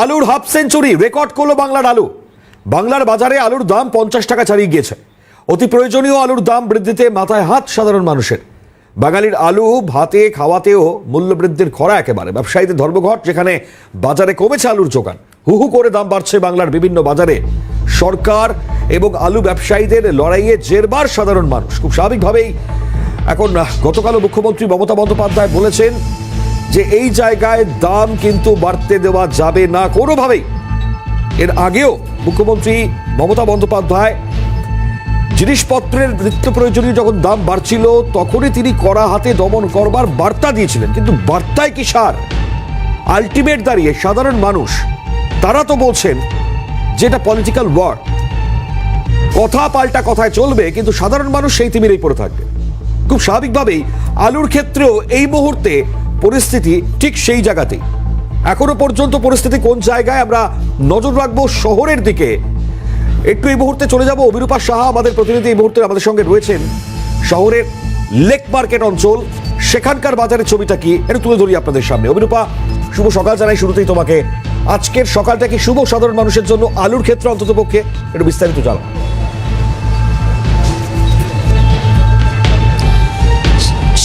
আলুর half century record করল বাংলার আলু। বাংলার বাজারে আলুর দাম পঞ্চাশ টাকা ছাড়িয়ে গিয়েছে। অতি প্রয়োজনীয় আলুর দাম বৃদ্ধিতে মাথায় হাত সাধারণ মানুষের। বাঙালির আলু ভাতে, খাওয়াতেও মূল্য বৃদ্ধির খরা একেবারে। ব্যবসায়ীদের ধর্মঘট, যেখানে বাজারে কমেছে আলুর যোগান। হু হু করে দাম বাড়ছে বাংলার বিভিন্ন বাজারে। সরকার এবং আলু ব্যবসায়ীদের লড়াইয়ে জেরবার সাধারণ মানুষ। খুব স্বাভাবিকভাবেই এখন গতকালও মুখ্যমন্ত্রী মমতা বন্দ্যোপাধ্যায় বলেছেন যে এই জায়গায় দাম কিন্তু বাড়তে দেওয়া যাবে না কোনোভাবেই। এর আগেও মুখ্যমন্ত্রী মমতা বন্দ্যোপাধ্যায় জিনিসপত্রের নিত্য প্রয়োজনীয় যখন দাম বাড়ছিল, তখনই তিনি কড়া হাতে দমন করবার বার্তা দিয়েছিলেন। কিন্তু বার্তায় কি সার? আলটিমেট দাঁড়িয়ে সাধারণ মানুষ, তারা তো বলছেন যেটা পলিটিক্যাল ওয়ার্ড কথা পাল্টা কথায় চলবে, কিন্তু সাধারণ মানুষ সেই তিমিরেই পড়ে থাকবে। খুব স্বাভাবিকভাবেই আলুর ক্ষেত্রেও এই মুহূর্তে পরিস্থিতি ঠিক সেই জায়গাতেই। এখনও পর্যন্ত পরিস্থিতি কোন জায়গায় আমরা নজর রাখব শহরের দিকে। একটু এই মুহূর্তে চলে যাব। অভিরূপা সাহা আমাদের প্রতিনিধি এই মুহূর্তে আমাদের সঙ্গে রয়েছেন। শহরের লেক মার্কেট অঞ্চল, সেখানকার বাজারের ছবিটা কি একটু তুলে ধরি আপনাদের সামনে। অভিরূপা, শুভ সকাল জানাই শুরুতেই তোমাকে। আজকের সকালটা কি শুভ সাধারণ মানুষের জন্য? আলুর ক্ষেত্রে অন্তত পক্ষে একটু বিস্তারিত জানাও।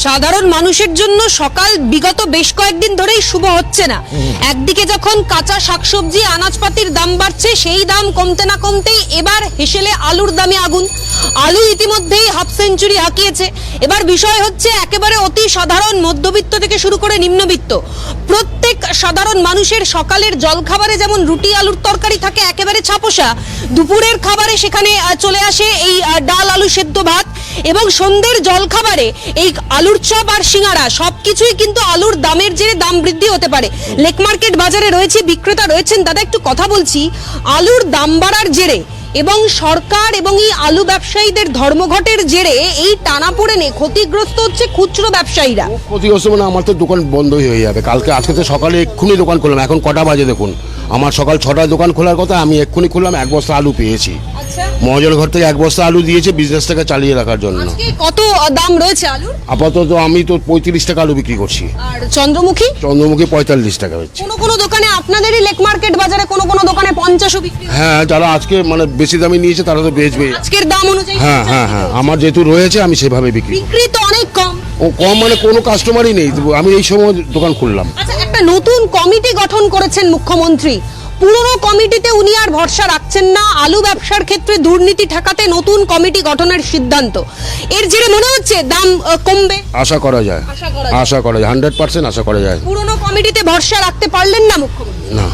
সাধারণ মানুষের জন্য সকাল বিগত বেশ কয়েকদিন ধরেই শুভ হচ্ছে না। একদিকে যখন কাঁচা শাকসবজি, আনাজপাতির দাম বাড়ছে, সেই দাম কমতে না কমতেই এবার হেসেলে আলুর দামে আগুন। আলু ইতিমধ্যেই হাফ সেঞ্চুরি হাঁকিয়েছে। এবার বিষয় হচ্ছে একেবারে অতি সাধারণ মধ্যবিত্ত থেকে শুরু করে নিম্নবিত্ত। প্রত্যেক সাধারণ মানুষের সকালের জলখাবারে যেমন রুটি, আলুর তরকারি থাকে একেবারে ছাপোষা। দুপুরের খাবারে সেখানে চলে আসে এই ডাল, আলু সেদ্ধ ভাত। এবং সন্ধ্যের জলখাবারে এই আলুর চপ আর সিঙ্গারা, সবকিছুই কিন্তু আলুর দামের জেরে দাম বৃদ্ধি হতে পারে। লেক মার্কেট বাজারে রয়েছে, বিক্রেতা রয়েছেন, দাদা একটু কথা বলছি। আলুর দাম বাড়ার জেরে এবং সরকার এবং এই আলু ব্যবসায়ীদের ধর্মঘটের জেরে এই টানা টানাপোড়েনে ক্ষতিগ্রস্ত হচ্ছে খুচরো ব্যবসায়ীরা। ক্ষতিগ্রস্ত মানে আমার তো দোকান বন্ধই হয়ে যাবে। কালকে, আজকে তো সকালে এক্ষুনি দোকান খুললাম, এখন কটা বাজে দেখুন। আমার সকাল ছটায় দোকান খোলার কথা, আমি এক্ষুনি খুললাম, এক বস্তা আলু পেয়েছি। মহাজন ঘর থেকে এক বস্তা আলু দিয়েছে বিজনেসটাকে চালিয়ে রাখার জন্য। কত দাম রয়েছে আলুর? আপাতত আমি তো পঁয়ত্রিশ টাকা আলু বিক্রি করছি। আর চন্দ্রমুখী? চন্দ্রমুখী পঁয়তাল্লিশ টাকা হচ্ছে। কোনো কোনো দোকানে আপনাদেরই লেক মার্কেট বাজারে কোনো কোনো দোকানে পঞ্চাশও বিক্রি হ্যাঁ। যারা আজকে মানে বেশি দামে নিয়েছে তারা তো বেচবে। আজকের দাম অনুযায়ী হ্যাঁ হ্যাঁ হ্যাঁ আমার যেহেতু রয়েছে আমি সেভাবে বিক্রি করি। বিক্রি তো অনেক কম। ও কম মানে কোনো কাস্টমারই নেই। আমি এই সময় দোকান খুললাম। আচ্ছা একটা নতুন কমিটি গঠন করেছেন মুখ্যমন্ত্রী। পুরনো কমিটিতে উনি আর ভরসা রাখছেন না। আলু ব্যবসার ক্ষেত্রে দুর্নীতি ঠেকাতে নতুন কমিটি গঠনের সিদ্ধান্ত। এর জেরে মনে হচ্ছে দাম কমবে? আশা করা যায়। আশা করা যায়। হান্ড্রেড পার্সেন্ট আশা করা যায়। পুরনো কমিটিতে ভরসা রাখতে পারলেন না মুখ্যমন্ত্রী? না।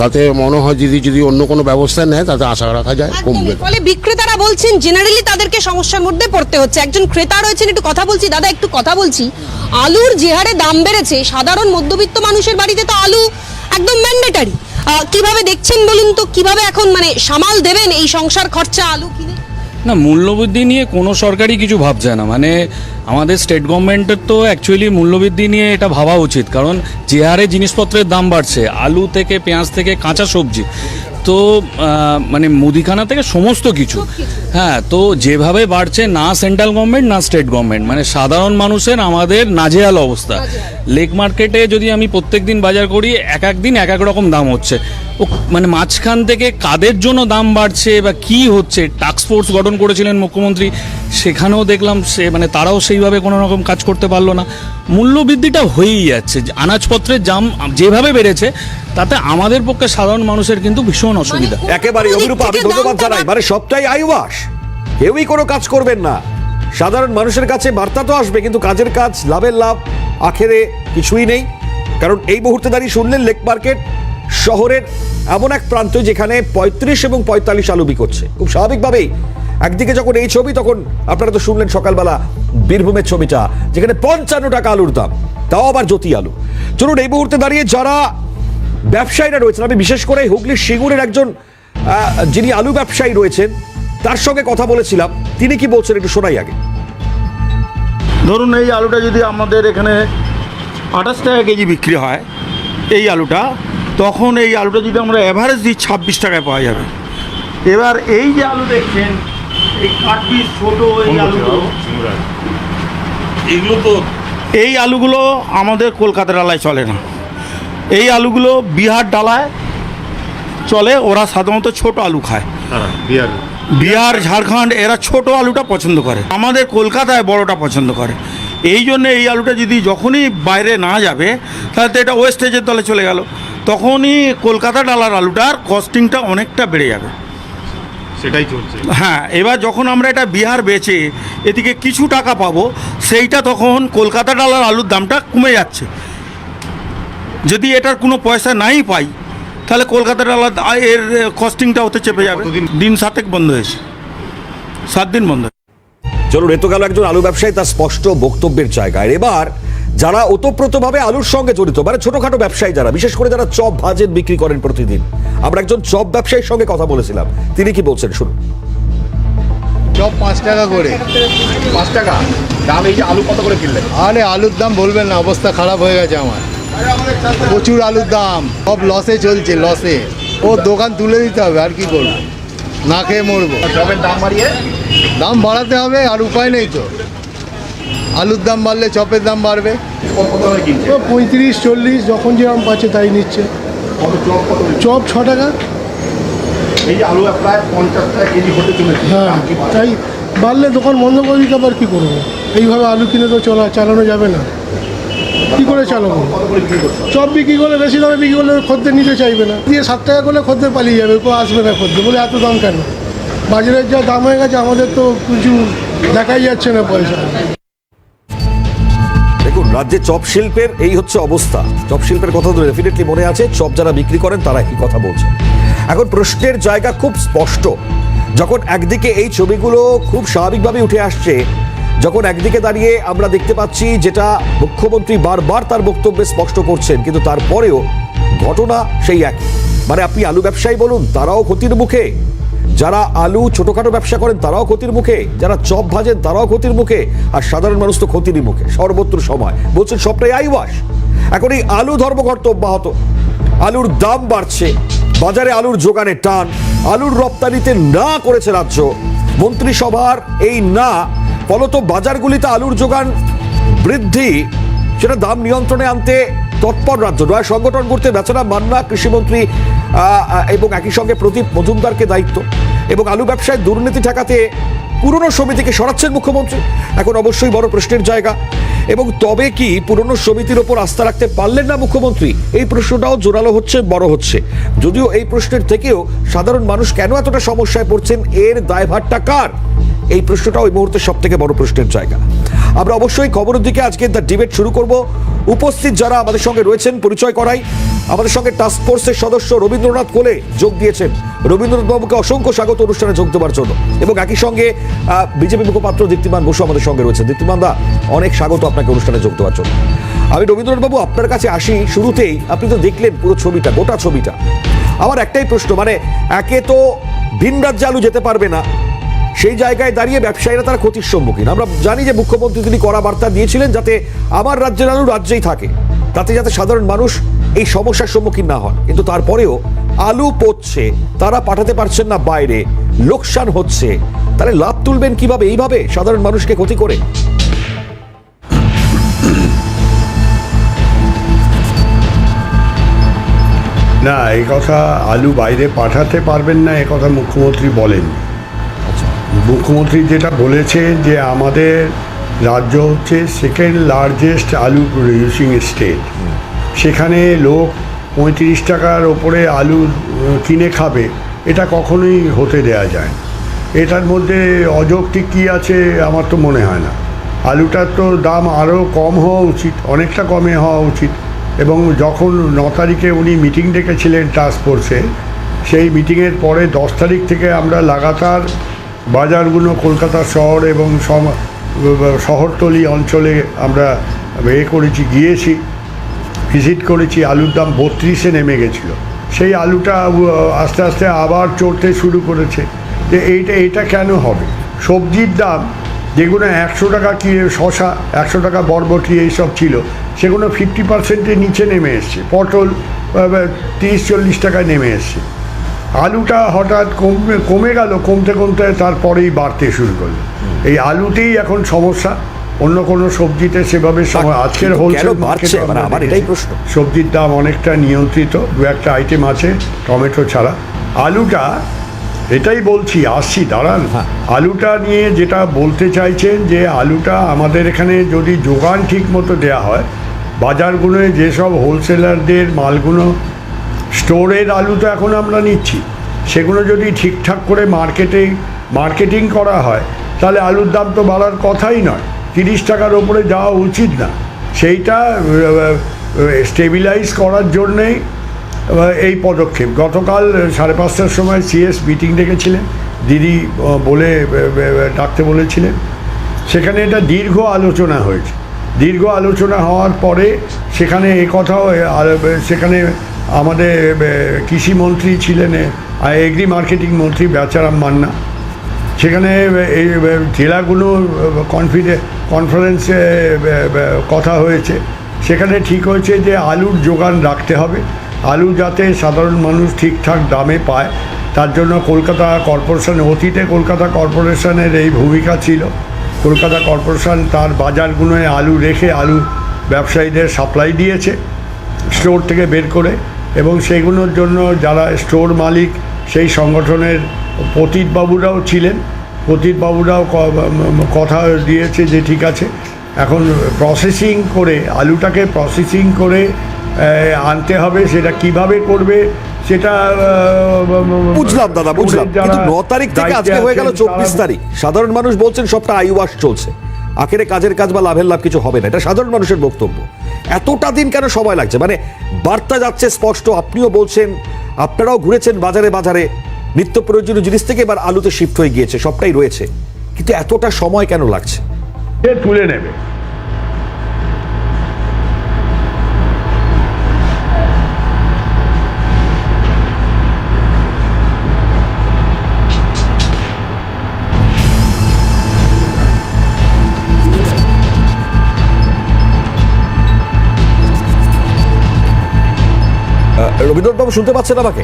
তাতে মনে হয় যদি যদি অন্য কোনো ব্যবস্থা নেয় তাতে আশা রাখা যায় কমবে। ফলে বিক্রেতারা বলছেন জেনারেলি তাদেরকে সমস্যার মধ্যে পড়তে হচ্ছে। একজন ক্রেতা রয়েছেন একটু কথা বলছি। দাদা একটু কথা বলছি। আলুর যে হারে দাম বেড়েছে সাধারণ মধ্যবিত্ত মানুষের বাড়িতে তো আলু একদম ম্যান্ডেটারি কীভাবে দেখছেন বলুন তো? কীভাবে এখন মানে সামাল দেবেন এই সংসার খরচা আলু কিনে? না, মূল্যবৃদ্ধি নিয়ে কোনো সরকারই কিছু ভাবছে না। মানে আমাদের স্টেট গভর্নমেন্টের তো অ্যাকচুয়ালি মূল্যবৃদ্ধি নিয়ে এটা ভাবা উচিত। কারণ যে হারে জিনিসপত্রের দাম বাড়ছে, আলু থেকে, পেঁয়াজ থেকে কাঁচা সবজি তো মানে মুদিখানা থেকে সমস্ত কিছু। হ্যাঁ তো যেভাবে বাড়ছে না সেন্ট্রাল গভর্নমেন্ট না স্টেট গভর্নমেন্ট। মানে সাধারণ মানুষের আমাদের নাজেহাল অবস্থা। লেক মার্কেটে যদি আমি প্রত্যেক দিন বাজার করি এক এক দিন এক এক রকম দাম হচ্ছে। ও মানে মাঝখান থেকে কাদের জন্য দাম বাড়ছে বা কি হচ্ছে? টাস্ক ফোর্স গঠন করেছিলেন মুখ্যমন্ত্রী সেখানেও দেখলাম সে মানে তারাও সেইভাবে কোনো রকম কাজ করতে পারল না। মূল্যবৃদ্ধিটা হয়েই যাচ্ছে। যে আনাজপত্রের দাম যেভাবে বেড়েছে তাতে আমাদের পক্ষে সাধারণ মানুষের কিন্তু ভীষণ অসুবিধা। একেবারে অভিরূপা আমি ধন্যবাদ জানাই। মানে সবটাই আইওয়াস কেউই কোনো কাজ করবেন না। সাধারণ মানুষের কাছে বার্তা তো আসবে কিন্তু কাজের কাজ লাভের লাভ আখেরে কিছুই নেই। কারণ এই মুহূর্তে দাঁড়িয়ে শুনলেন লেক মার্কেট। শহরের এমন এক প্রান্ত যেখানে পঁয়ত্রিশ এবং পঁয়তাল্লিশ আলু বিকোচ্ছে খুব স্বাভাবিকভাবেই একদিকে যখন এই ছবি, তখন আপনারা তো শুনলেন সকালবেলা বীরভূমের ছবিটা, যেখানে পঞ্চান্ন টাকা আলুর দাম, তাও আবার জ্যোতি আলু। চলুন এই মুহূর্তে দাঁড়িয়ে যারা ব্যবসায়ীরা রয়েছেন, আমি বিশেষ করে হুগলির সিঙ্গুরের একজন যিনি আলু ব্যবসায়ী রয়েছেন, তার সঙ্গে কথা বলেছিলাম। তিনি কি বলছেন একটু শোনাই আগে। ধরুন এই আলুটা যদি আমাদের এখানে আঠাশ টাকা কেজি বিক্রি হয়, এই আলুটা তখন এই আলুটা যদি আমরা অ্যাভারেজ দিই ছাব্বিশ টাকায় পাওয়া যাবে। এবার এই যে আলু দেখছেন এই কাঠপিস ছোট এই আলুগুলো। এগুলো তো এই আলুগুলো আমাদের কলকাতার ডালায় চলে না। এই আলুগুলো বিহার ডালায় চলে ওরা সাধারণত ছোট আলু খায়। বিহার। ঝাড়খণ্ড এরা ছোট আলুটা পছন্দ করে। আমাদের কলকাতায় বড়টা পছন্দ করে। এই জন্য এই আলুটা যদি যখনই বাইরে না যাবে তাহলে তো এটা ওয়েস্টেজের দলে চলে গেল। তখনই কলকাতা ডালার আলুটার কস্টিংটা অনেকটা বেড়ে যাবে। সেটাই চলছে। হ্যাঁ এবার যখন আমরা এটা বিহার বেচে এদিকে কিছু টাকা পাবো সেইটা তখন কলকাতা ডালার আলুর দামটা কমে যাচ্ছে। যদি এটার কোনো পয়সা নাই পাই তাহলে কলকাতা ডালার এর কস্টিংটা হতে চেপে যাবে। দিন সাতেক বন্ধ হয়েছে। সাত দিন বন্ধ চলুন এ তো গেল একজন আলু ব্যবসায়ী তার স্পষ্ট বক্তব্যের জায়গায়। এবার যারা ওতপ্রোতভাবে আলুর সঙ্গে জড়িত মানে ছোটখাটো ব্যবসায়ী যারা বিশেষ করে যারা চপ ভাজেন বিক্রি করেন প্রতিদিন। আমরা একজন চপ ব্যবসায়ীর সঙ্গে কথা বলেছিলাম। তিনি কি বলছেন শুনুন। চপ পাঁচ টাকা করে। পাঁচ টাকা? দাম এই যে আলু কত করে কিনলেন? আরে আলুর দাম বলবেন না অবস্থা খারাপ হয়ে গেছে আমার। প্রচুর আলুর দাম সব লসে চলছে লসে ও দোকান তুলে দিতে হবে আর কি করব? না খেয়ে মরবো। দাম বাড়িয়ে? দাম বাড়াতে হবে আর উপায় নেই তো। আলুর দাম বাড়লে চপের দাম বাড়বে। পঁয়ত্রিশ চল্লিশ যখন যেরকম পাচ্ছে তাই নিচ্ছে। চপ ছ টাকা। এই আলু প্রায় পঞ্চাশ টাকা কেজি হতে চলেছে। হ্যাঁ? তাই বাড়লে দোকান বন্ধ করে দিতে আবার কী করব? এইভাবে আলু কিনে তো চলা চালানো যাবে না। কী করে চালাবো? চপ বিক্রি করলে বেশি দামে বিক্রি করলে খদ্দের নিতে চাইবে না। দিয়ে সাত টাকা করলে খদ্দের পালিয়ে যাবে কেউ আসবে না খদ্দের বলে এত দাম কেন? বাজারের যা দাম হয়ে গেছে আমাদের তো কিছু দেখাই যাচ্ছে না পয়সা। দেখুন রাজ্যে চপ শিল্পের এই হচ্ছে অবস্থা। চপ শিল্পের কথা তো ডেফিনেটলি মনে আছে, চপ যারা বিক্রি করেন তারা এই কথা বলছে এখন প্রশ্নের জায়গা খুব স্পষ্ট। যখন একদিকে এই ছবিগুলো খুব স্বাভাবিকভাবে উঠে আসছে, যখন একদিকে দাঁড়িয়ে আমরা দেখতে পাচ্ছি যেটা মুখ্যমন্ত্রী বারবার তার বক্তব্যে স্পষ্ট করছেন, কিন্তু তারপরেও ঘটনা সেই একই। মানে আপনি আলু ব্যবসায়ী বলুন, তারাও ক্ষতির মুখে। যারা আলু ছোটখাটো ব্যবসা করেন, তারাও ক্ষতির মুখে। যারা চপ ভাজেন, তারাও ক্ষতির মুখে। আর সাধারণ মানুষ তো ক্ষতিরই মুখে। সর্বত্র সময়। বলছেন, সবটাই আইওয়াস এখন এই আলু ধর্মঘট অব্যাহত। আলুর দাম বাড়ছে। বাজারে আলুর যোগানে টান। আলুর রপ্তানিতে না করেছে রাজ্য। মন্ত্রিসভার এই না, ফলত বাজারগুলিতে আলুর যোগান বৃদ্ধি। সেটা দাম নিয়ন্ত্রণে আনতে তৎপর রাজ্য। নয় সংগঠন করতে বেচারা মান্না কৃষিমন্ত্রী এবং একই সঙ্গে প্রদীপ মজুমদারকে দায়িত্ব। এবং আলু ব্যবসায় দুর্নীতি ঠেকাতে পুরনো সমিতিকে সরাচ্ছেন মুখ্যমন্ত্রী। এখন অবশ্যই বড় প্রশ্নের জায়গা। এবং তবে কি পুরনো সমিতির ওপর আস্থা রাখতে পারলেন না মুখ্যমন্ত্রী? এই প্রশ্নটাও জোরালো হচ্ছে, বড় হচ্ছে। যদিও এই প্রশ্নের থেকেও সাধারণ মানুষ কেন এতটা সমস্যায় পড়ছেন, এর দায়ভারটা কার? এই প্রশ্নটা ওই মুহূর্তে সব থেকে বড় প্রশ্নের জায়গা। আমরা অবশ্যই খবরের দিকে আজকে দ্য ডিবেট শুরু করব। উপস্থিত যারা আমাদের সঙ্গে রয়েছেন, পরিচয় করাই। আমাদের সঙ্গে টাস্ক ফোর্সের সদস্য রবীন্দ্রনাথ কোলে যোগ দিয়েছেন। রবীন্দ্রনাথ বাবুকে অসংখ্য স্বাগত অনুষ্ঠানে যোগ দেওয়ার জন্য। এবং একই সঙ্গে বিজেপি মুখপাত্র দীপ্তিমান বসু আমাদের সঙ্গে রয়েছে দীপ্তিমান দা, অনেক স্বাগত আপনাকে অনুষ্ঠানে যোগ দেওয়ার জন্য। আমি রবীন্দ্রনাথ বাবু, আপনার কাছে আসি শুরুতেই। আপনি তো দেখলেন পুরো ছবিটা, গোটা ছবিটা। আমার একটাই প্রশ্ন মানে একে তো ভিন রাজ্যে আলু যেতে পারবে না সেই জায়গায় দাঁড়িয়ে ব্যবসায়ীরা তারা ক্ষতির সম্মুখীন। আমরা জানি যে মুখ্যমন্ত্রী তিনি কড়া বার্তা দিয়েছিলেন যাতে আমার রাজ্যের আলু রাজ্যেই থাকে। তাতে যাতে সাধারণ মানুষ এই সমস্যার সম্মুখীন না হন। কিন্তু তারপরেও আলু পচছে, তারা পাঠাতে পারছেন না বাইরে, লোকসান হচ্ছে। তাহলে লাভ তুলবেন কীভাবে? এইভাবে সাধারণ মানুষকে ক্ষতি করে? না এই কথা আলু বাইরে পাঠাতে পারবেন না, এ কথা মুখ্যমন্ত্রী বলেন মুখ্যমন্ত্রী যেটা বলেছে যে আমাদের রাজ্য হচ্ছে সেকেন্ড লার্জেস্ট আলু প্রডিউসিং স্টেট সেখানে লোক পঁয়ত্রিশ টাকার ওপরে আলু কিনে খাবে, এটা কখনোই হতে দেয়া যায়। এটার মধ্যে অযৌক্তিক কী আছে আমার তো মনে হয় না। আলুটার তো দাম আরও কম হওয়া উচিত, অনেকটা কমে হওয়া উচিত। এবং যখন ন তারিখে উনি মিটিং ডেকেছিলেন টাস্ক ফোর্সে সেই মিটিংয়ের পরে দশ তারিখ থেকে আমরা লাগাতার বাজারগুলো কলকাতা শহর এবং শহরতলি অঞ্চলে আমরা এ করেছি, গিয়েছি, ভিজিট করেছি, আলুর দাম বত্রিশে নেমে গেছিল। সেই আলুটা আস্তে আস্তে আবার চড়তে শুরু করেছে। যে এইটা এটা কেন হবে? সবজির দাম, যেগুলো একশো টাকা কি, শশা, একশো টাকা বরবটি এইসব ছিল, সেগুলো ফিফটি পার্সেন্টের নিচে নেমে এসছে। পটল তিরিশ, চল্লিশ টাকায় নেমে এসছে। আলুটা হঠাৎ কমে কমে গেল কমতে কমতে তারপরেই বাড়তে শুরু করল এই আলুতেই এখন সমস্যা অন্য কোনো সবজিতে সেভাবে সময় আজকের হোলসেল? মানে প্রশ্ন। সবজির দাম অনেকটা নিয়ন্ত্রিত দু একটা আইটেম আছে টমেটো ছাড়া আলুটা এটাই বলছি আসছি দাঁড়ান হ্যাঁ। আলুটা নিয়ে যেটা বলতে চাইছেন যে আলুটা আমাদের এখানে যদি যোগান ঠিক মতো দেওয়া হয় বাজারগুলোয় যেসব হোলসেলারদের মালগুলো স্টোরের আলু তো এখন আমরা নিচ্ছি। সেগুলো যদি ঠিকঠাক করে মার্কেটে, মার্কেটিং করা হয়, তাহলে আলুর দাম তো বাড়ার কথাই নয়। তিরিশ টাকার ওপরে যাওয়া উচিত না। সেইটা স্টেবিলাইজ করার জন্যেই এই পদক্ষেপ। গতকাল সাড়ে পাঁচটার সময় সিএস মিটিং ডেকেছিলেন। দিদি বলে ডাকতে বলেছিলেন। সেখানে এটা দীর্ঘ আলোচনা হয়েছে। দীর্ঘ আলোচনা হওয়ার পরে সেখানে এ কথাও সেখানে আমাদের কৃষিমন্ত্রী ছিলেন এগ্রি মার্কেটিং মন্ত্রী বেচারাম মান্না। সেখানে এই জেলাগুলো কনফিডে কনফারেন্সে কথা হয়েছে। সেখানে ঠিক হয়েছে যে আলুর যোগান রাখতে হবে। আলু যাতে সাধারণ মানুষ ঠিকঠাক দামে পায়, তার জন্য কলকাতা কর্পোরেশন, অতীতে কলকাতা কর্পোরেশনের এই ভূমিকা ছিল। কলকাতা কর্পোরেশন তার বাজারগুলোয় আলু রেখে আলু ব্যবসায়ীদের সাপ্লাই দিয়েছে, স্টোর থেকে বের করে। এবং সেগুলোর জন্য যারা স্টোর মালিক সেই সংগঠনের পতিতবাবুরাও ছিলেন। পতিতবাবুরাও ম- কথা দিয়েছে যে ঠিক আছে এখন প্রসেসিং করে আলুটাকে প্রসেসিং করে আনতে হবে সেটা কীভাবে করবে সেটা বুঝলাম দাদা বুঝলাম। কিন্তু ন তারিখ থেকে আজকে হয়ে গেল চব্বিশ তারিখ। সাধারণ মানুষ বলছেন সবটা আইওয়াস চলছে। আখেরে কাজের কাজ বা লাভের লাভ কিছু হবে না। এটা সাধারণ মানুষের বক্তব্য। এতটা দিন কেন সময় লাগছে? মানে বার্তা যাচ্ছে স্পষ্ট, আপনিও বলছেন, আপনারাও ঘুরেছেন বাজারে বাজারে, নিত্য প্রয়োজনীয় জিনিস থেকে এবার আলুতে শিফট হয়ে গিয়েছে, সবটাই রয়েছে। কিন্তু এতটা সময় কেন লাগছে? তুলে নেবে। রবীন্দ্রনাথবাবু শুনতে পাচ্ছেন আমাকে?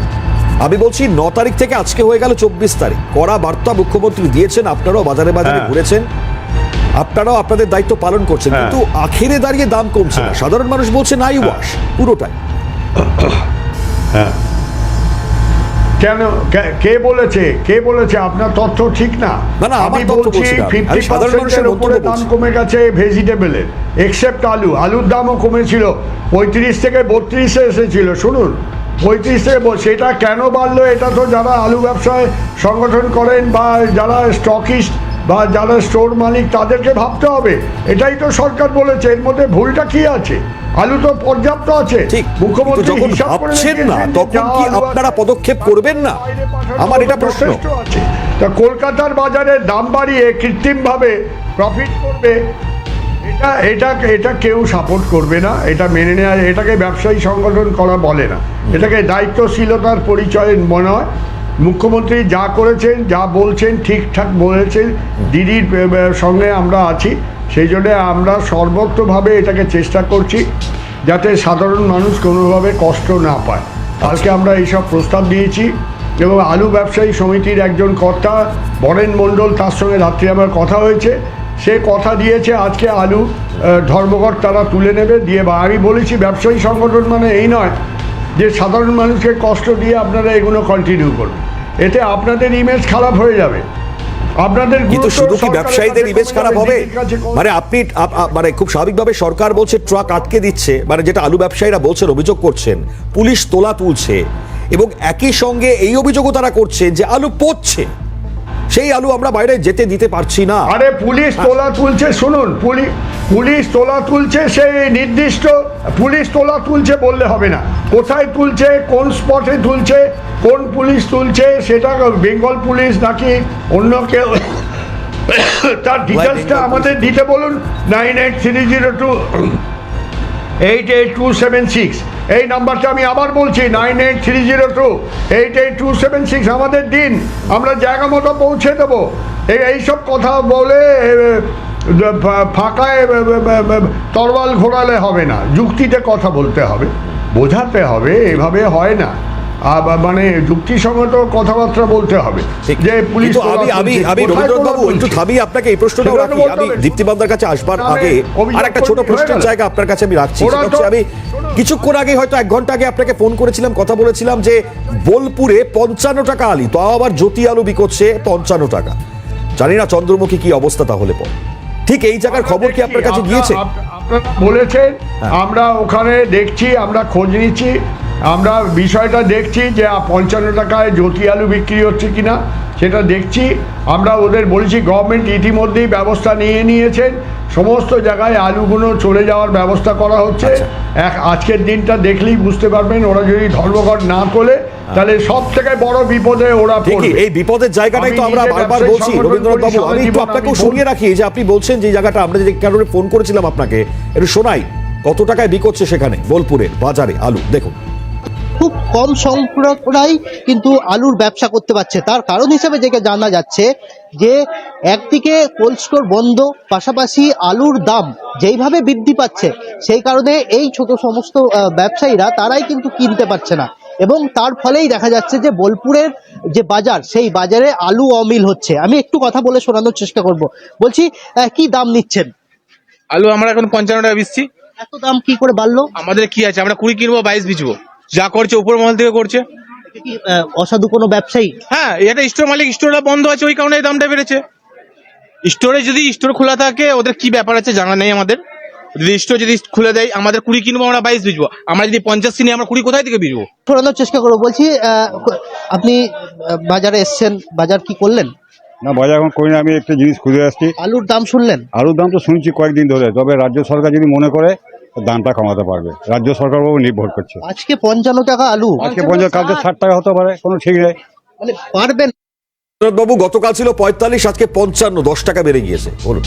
আমি বলছি ন তারিখ থেকে আজকে হয়ে গেল চব্বিশ তারিখ। কড়া বার্তা মুখ্যমন্ত্রী দিয়েছেন আপনারাও বাজারে বাজারে হ্যাঁ। ঘুরেছেন। আপনারাও আপনাদের দায়িত্ব পালন করছেন হ্যাঁ। কিন্তু আখেরে দাঁড়িয়ে দাম কমছে না। সাধারণ মানুষ বলছে নাই ওয়াশ। পুরোটাই। কেন কে- বলেছে? কে বলেছে? আপনার তথ্য ঠিক না। আমি বলছি ফিফটি পার্সেন্টের উপরে দাম কমে গেছে ভেজিটেবলের এক্সেপ্ট আলু। আলুর দামও কমেছিল। পঁয়ত্রিশ থেকে বত্রিশে এসেছিল শুনুন। পঁয়ত্রিশ সেটা কেন বাড়লো? এটা তো যারা আলু ব্যবসায় সংগঠন করেন বা যারা স্টকিস্ট বা যারা স্টোর মালিক তাদেরকে ভাবতে হবে। এটাই তো সরকার বলেছে এর মধ্যে ভুলটা কি আছে? আলু তো পর্যাপ্ত আছে। মুখ্যমন্ত্রী ভাবছেন না তখন কি আপনারা পদক্ষেপ করবেন না? আমার এটা প্রশ্ন। আছে। তা কলকাতার বাজারে দাম বাড়িয়ে কৃত্রিমভাবে প্রফিট করবে এটা এটা এটা কেউ সাপোর্ট করবে না। এটা মেনে নেওয়া এটাকে ব্যবসায়ী সংগঠন করা বলে না। এটাকে দায়িত্বশীলতার পরিচয় মনে হয়। মুখ্যমন্ত্রী যা করেছেন, যা বলছেন, ঠিকঠাক বলেছেন, দিদির সঙ্গে আমরা আছি। সেই জন্য আমরা সর্বত্রভাবে এটাকে চেষ্টা করছি যাতে সাধারণ মানুষ কোনোভাবে কষ্ট না পায়। কালকে আমরা এইসব প্রস্তাব দিয়েছি এবং আলু ব্যবসায়ী সমিতির একজন কর্তা, বরেন মণ্ডল, তার সঙ্গে রাত্রি আমার কথা হয়েছে। সে কথা দিয়েছে, আজকে আলু ধর্মঘট তারা তুলে নেবে দিয়ে বা আমি বলেছি ব্যবসায়ী সংগঠন মানে এই নয় যে সাধারণ মানুষকে কষ্ট দিয়ে আপনারা এগুলো কন্টিনিউ করবেন এতে আপনাদের ইমেজ খারাপ হয়ে যাবে। আপনাদের কিন্তু শুধু কি ব্যবসায়ীদের ইমেজ খারাপ হবে? মানে আপনি আপ- আপ- মানে খুব স্বাভাবিকভাবে সরকার বলছে ট্রাক আটকে দিচ্ছে। মানে যেটা আলু ব্যবসায়ীরা বলছেন অভিযোগ করছেন পুলিশ তোলা তুলছে। এবং একই সঙ্গে এই অভিযোগও তারা করছে যে আলু পচছে। সেই আলু আমরা বাইরে যেতে দিতে পারছি না। আরে পুলিশ তোলা তুলছে শুনুন পুলিশ পুলিশ তোলা তুলছে সেই নির্দিষ্ট পুলিশ তোলা তুলছে বললে হবে না। কোথায় তুলছে কোন স্পটে তুলছে কোন পুলিশ তুলছে সেটা বেঙ্গল পুলিশ নাকি অন্য কেউ? তার ডিটেলসটা আমাদের দিতে বলুন nine eight three zero two eight eight two seven six এই নাম্বারটা আমি আবার বলছি nine eight three zero two eight eight two seven six আমাদের দিন। আমরা জায়গা মতো পৌঁছে দেবো। এই এইসব কথা বলে ফাঁকায় তরোয়াল ঘোরালে হবে না। যুক্তিতে কথা বলতে হবে। বোঝাতে হবে এভাবে হয় না। মানে যুক্তিসঙ্গত কথাবার্তা বলতে হবে। যে পুলিশ আমি আমি আমি রবীন্দ্রনাথ বাবু একটু? থামিয়ে আপনাকে এই প্রশ্নটাও রাখি। আমি হবে। কাছে আসবার নাহলে আগে আর একটা ছোট প্রশ্নের জায়গা আপনার কাছে আমি রাখছি আমি কিছুক্ষণ আগে হয়তো এক ঘণ্টা আগে আপনাকে ফোন করেছিলাম কথা বলেছিলাম যে বোলপুরে পঞ্চান্ন টাকা আলি তাও আবার জ্যোতি আলু বিকোচ্ছে পঞ্চান্ন টাকা। জানি না চন্দ্রমুখী কি অবস্থা তাহলে পর। ঠিক এই জায়গার খবর কি আপনার কাছে গিয়েছে? বলেছেন হ্যাঁ। আমরা ওখানে দেখছি আমরা খোঁজ নিচ্ছি আমরা বিষয়টা দেখছি যে পঞ্চান্ন টাকায় জ্যোতি আলু বিক্রি হচ্ছে কিনা সেটা দেখছি। আমরা ওদের বলেছি গভর্নমেন্ট ইতিমধ্যেই ব্যবস্থা নিয়ে নিয়েছেন। সমস্ত জায়গায় আলুগুলো চলে যাওয়ার ব্যবস্থা করা হচ্ছে আচ্ছা। এক আজকের দিনটা দেখলেই বুঝতে পারবেন ওরা যদি ধর্মঘট না করে তাহলে সব থেকে বড় বিপদে ওরা হ্যাঁ। ঠিকই এই বিপদের জায়গাটাই তো আমরা বারবার বলছি রবীন্দ্রনাথ বাবু আমি একটু আপনাকেও শুনিয়ে রাখি যে আপনি বলছেন যে জায়গাটা আমরা যে কারণে ফোন করেছিলাম আপনাকে একটু শোনাই কত টাকায় বিকোচ্ছে সেখানে বোলপুরে বাজারে আলু দেখুন খুব কম সংখ্যকরাই কিন্তু আলুর ব্যবসা করতে পারছে। তার কারণ হিসেবে যেটা জানা যাচ্ছে যে একদিকে কোল্ড স্টোর বন্ধ পাশাপাশি আলুর দাম যেইভাবে বৃদ্ধি পাচ্ছে সেই কারণে এই ছোট সমস্ত ব্যবসায়ীরা তারাই কিন্তু কিনতে পারছে না। এবং তার ফলেই দেখা যাচ্ছে যে বোলপুরের যে বাজার সেই বাজারে আলু অমিল হচ্ছে। আমি একটু কথা বলে শোনানোর চেষ্টা করব। বলছি কি দাম নিচ্ছেন? আলু আমরা এখন পঞ্চান্ন টাকা বেচছি। এত দাম কি করে বাড়লো? আমাদের কি আছে? আমরা কুড়ি কিনবো বাইশ বিচবো। যা করছে উপর মহল থেকে করছে। অসাধু কোনো ব্যবসায়ী? হ্যাঁ এটা স্টোর মালিক স্টোরটা বন্ধ আছে ওই কারণে এই দামটা বেড়েছে। স্টোরে যদি স্টোর খোলা থাকে ওদের কি ব্যাপার আছে জানা নেই আমাদের। যদি স্টোর যদি খুলে দেয় আমাদের কুড়ি কিনবো আমরা বাইশ বিচবো। আমরা যদি পঞ্চাশ কিনি আমরা কুড়ি কোথায় থেকে বিচবো? শোনানোর চেষ্টা করব বলছি আপনি বাজারে এসছেন বাজার কি করলেন? না বাজার এখন করি না আমি একটা জিনিস খুঁজে আসছি। আলুর দাম শুনলেন? আলুর দাম তো শুনছি কয়েকদিন ধরে তবে রাজ্য সরকার যদি মনে করে দামটা কমাতে পারবে। রাজ্য সরকার উপর নির্ভর করছে। আজকে পঞ্চান্ন টাকা আলু। আজকে পঞ্চাশ কালকে ষাট টাকা হতে পারে কোনো ঠিক নেই। মানে পারবেন বাবু গতকাল ছিল পঁয়তাল্লিশ আজকে পঞ্চান্ন দশ টাকা বেড়ে গিয়েছে। বলুন।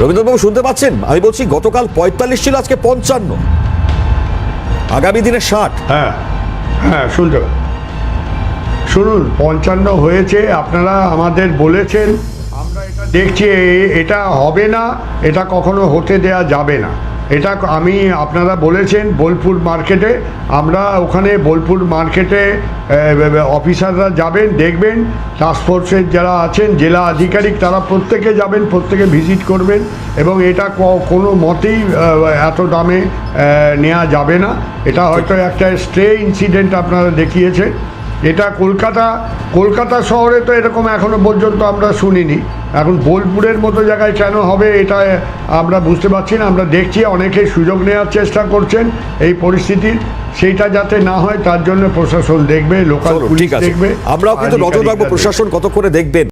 রবীন্দ্রবাবু শুনতে পাচ্ছেন? আমি বলছি গতকাল পঁয়তাল্লিশ ছিল আজকে পঞ্চান্ন। আগামী দিনে ষাট। হ্যাঁ হ্যাঁ শুনতে শুনুন, পঞ্চান্ন হয়েছে, আপনারা আমাদের বলেছেন, আমরা এটা দেখছি এটা হবে না, এটা কখনো হতে দেয়া যাবে না। এটা আমি, আপনারা বলেছেন বোলপুর মার্কেটে, আমরা ওখানে বোলপুর মার্কেটে অফিসাররা যাবেন, দেখবেন টাস্কফোর্সের যারা আছেন, জেলা আধিকারিক, তারা প্রত্যেকে যাবেন, প্রত্যেকে ভিজিট করবেন, এবং এটা কোনো মতেই এত দামে নেওয়া যাবে না। এটা হয়তো একটা স্ট্রে ইনসিডেন্ট আপনারা দেখিয়েছেন। এটা কলকাতা কলকাতা শহরে তো এরকম এখনও পর্যন্ত আমরা শুনিনি। এখন বোলপুরের মতো জায়গায় কেন হবে এটা আমরা বুঝতে পারছি না। আমরা দেখছি অনেকে সুযোগ নেওয়ার চেষ্টা করছেন এই পরিস্থিতির সেইটা যাতে না হয় তার জন্য প্রশাসন দেখবে লোকাল পুলিশ দেখবে। আমরাও কিন্তু নজর রাখব প্রশাসন কত করে দেখবেন